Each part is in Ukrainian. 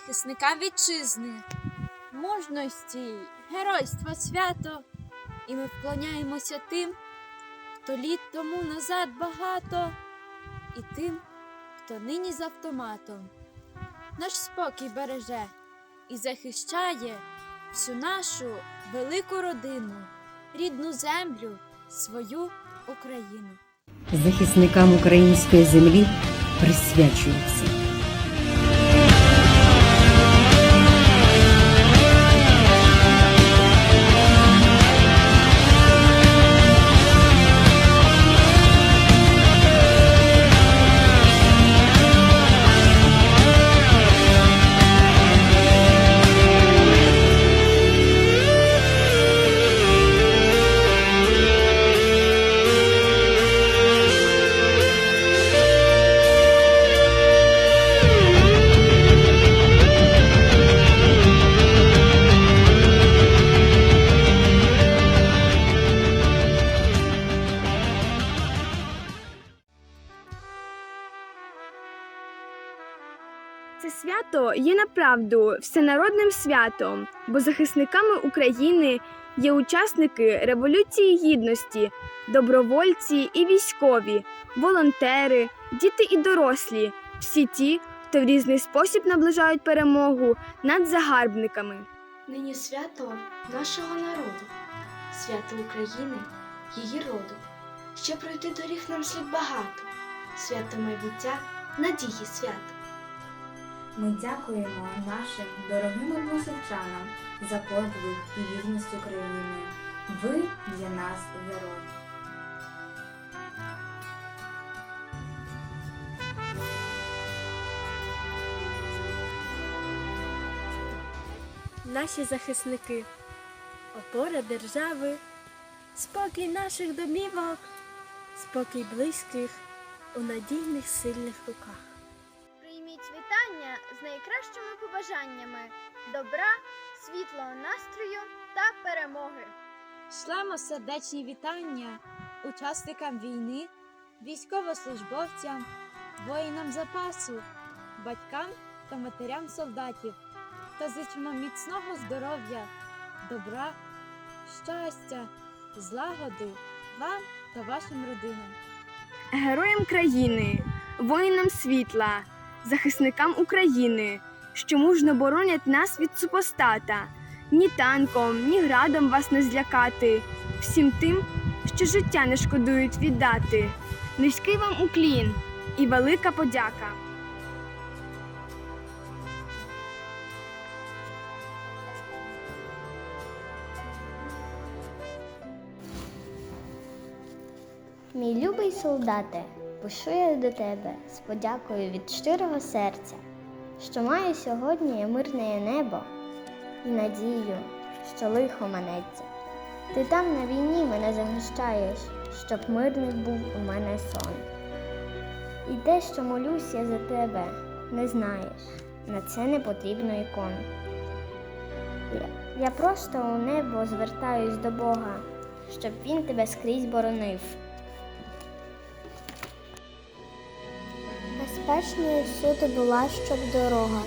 захисникам вітчизни, мужності, геройства свято, і ми вклоняємося тим, хто літ тому назад багато, і тим, хто нині з автоматом. Наш спокій береже і захищає всю нашу велику родину, рідну землю, свою Україну. захисникам української землі присвячується. Це свято є направду всенародним святом, бо захисниками України є учасники Революції Гідності, добровольці і військові, волонтери, діти і дорослі, всі ті, хто в різний спосіб наближають перемогу над загарбниками. Нині свято нашого народу, свято України, її роду. Ще пройти доріг нам слід багато, свято майбуття, надії свято. Ми дякуємо нашим дорогим односельчанам за подвиг і вірність Україні. Ви для нас герої. Наші захисники, опора держави, спокій наших домівок, спокій близьких у надійних сильних руках. Вітання з найкращими побажаннями добра, світлого настрою та перемоги. Шлемо сердечні вітання учасникам війни, військовослужбовцям, воїнам запасу, батькам та матерям солдатів та зичимо міцного здоров'я, добра, щастя, злагоди вам та вашим родинам. Героям країни, воїнам світла, захисникам України, що мужно боронять нас від супостата. Ні танком, ні градом вас не злякати, всім тим, що життя не шкодують віддати. Низький вам уклін і велика подяка. Мій любий солдате, пишу я до тебе з подякою від щирого серця, що маю сьогодні мирне небо і надію, що лихо манеться. Ти там на війні мене захищаєш, щоб мирний був у мене сон. І те, що молюсь я за тебе, не знаєш, на це не потрібно ікон. Я, я просто у небо звертаюсь до Бога, щоб він тебе скрізь боронив. Безпечною всюди була, щоб дорога,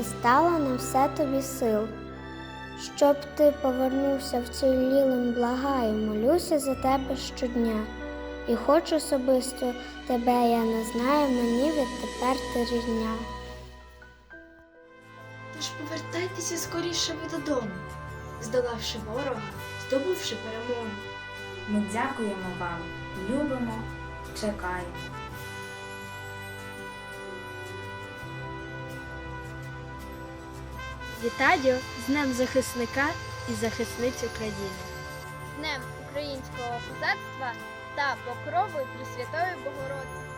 і стала на все тобі сил. Щоб ти повернувся вцілілим, благаю, молюся за тебе щодня. І хоч особисто тебе я не знаю, мені відтепер ти рідня. Тож повертайтеся скоріше ви додому, здолавши ворога, здобувши перемогу. Ми дякуємо вам, любимо, чекаємо. Вітаю з Днем захисника і захисниць України. Днем українського козацтва та покровою Пресвятої Богородиці.